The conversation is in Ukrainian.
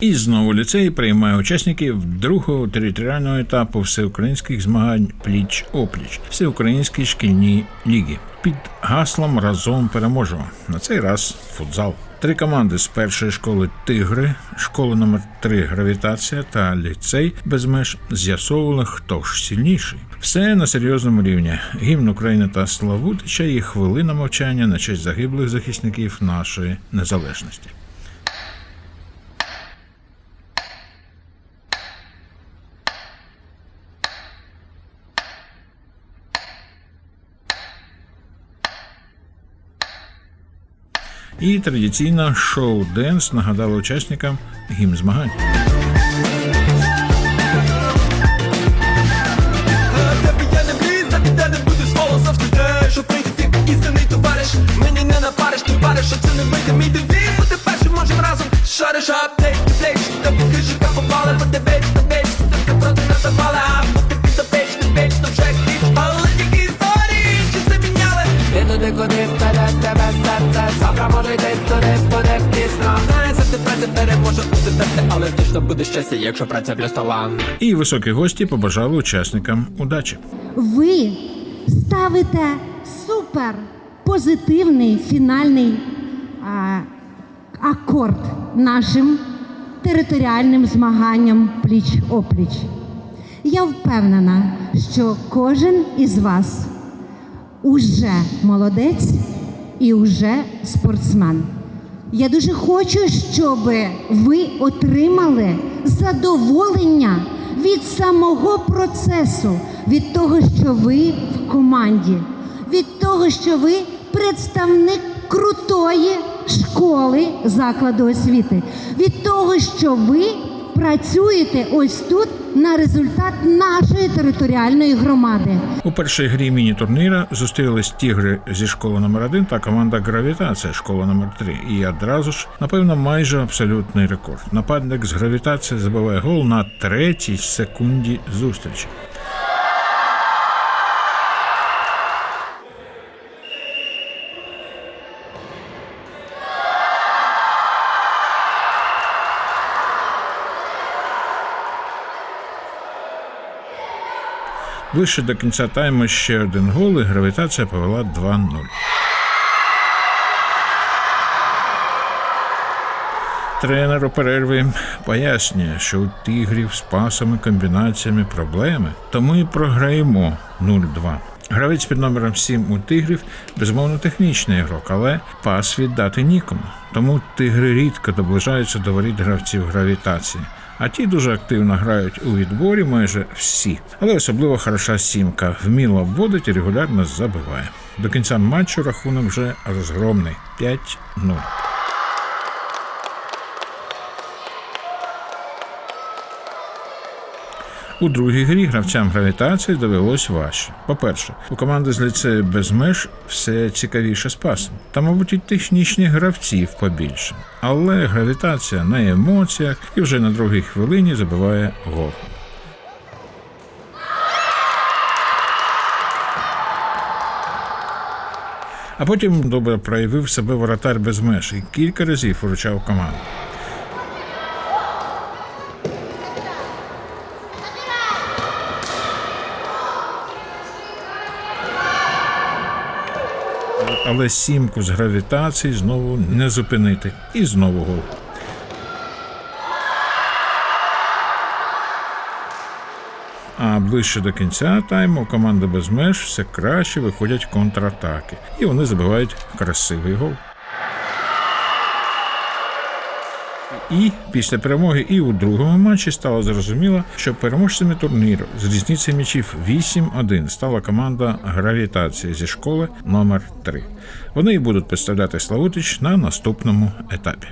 І знову ліцей приймає учасників другого територіального етапу всеукраїнських змагань пліч опліч всеукраїнській шкільній ліги під гаслом Разом переможемо. На цей раз футзал. Три команди з першої школи Тигри, школи номер 3 Гравітація та ліцей без меж з'ясовували, хто ж сильніший. Все на серйозному рівні. Гімн України та Славутича і хвилина мовчання на честь загиблих захисників нашої незалежності. І традиційно шоу Денс нагадало учасникам гімн змагань. Тебе серце Завтра може йти туди, буде пізно Не завжди переможе усе Але точно буде щастя, якщо праця плюс талант І високі гості побажали учасникам удачі. Ви ставите супер позитивний фінальний а, акорд нашим територіальним змаганням пліч-опліч. Я впевнена, що кожен із вас уже молодець і уже спортсмен. Я дуже хочу, щоб ви отримали задоволення від самого процесу, від того, що ви в команді, від того, що ви представник крутої школи закладу освіти, від того, що ви працюєте ось тут на результат нашої територіальної громади. У першій грі міні-турніра зустрілись тігри зі школи номер 1 та команда Гравітація школа номер 3 І одразу ж, напевно, майже абсолютний рекорд. Нападник з гравітації забиває гол на третій секунді зустрічі. Ближче до кінця тайму ще один гол, і гравітація повела 2-0. Тренер у перерві пояснює, що у тигрів з пасами, комбінаціями проблеми, тому і програємо 0-2. Гравець під номером 7 у тигрів безумовно технічний ігрок, але пас віддати нікому. Тому тигри рідко доближаються до воріт гравців гравітації. А ті дуже активно грають у відборі майже всі. Але особливо хороша сімка вміло вводить і регулярно забиває. До кінця матчу рахунок вже розгромний 5-0. У другій грі гравцям гравітації довелось важче. По-перше, у команди з ліцею без меж все цікавіше з пасом. Та, мабуть, і технічних гравців побільше. Але гравітація на емоціях і вже на другій хвилині забиває гол. А потім добре проявив себе воротар без меж і кілька разів виручав команду. Але сімку з гравітації знову не зупинити. І знову гол. А ближче до кінця тайму команда без меж все краще виходять контратаки, і вони забивають красивий гол. І після перемоги і у другому матчі стало зрозуміло, що переможцями турніру з різницею м'ячів 8-1 стала команда Гравітація зі школи номер 3 Вони і будуть представляти Славутич на наступному етапі.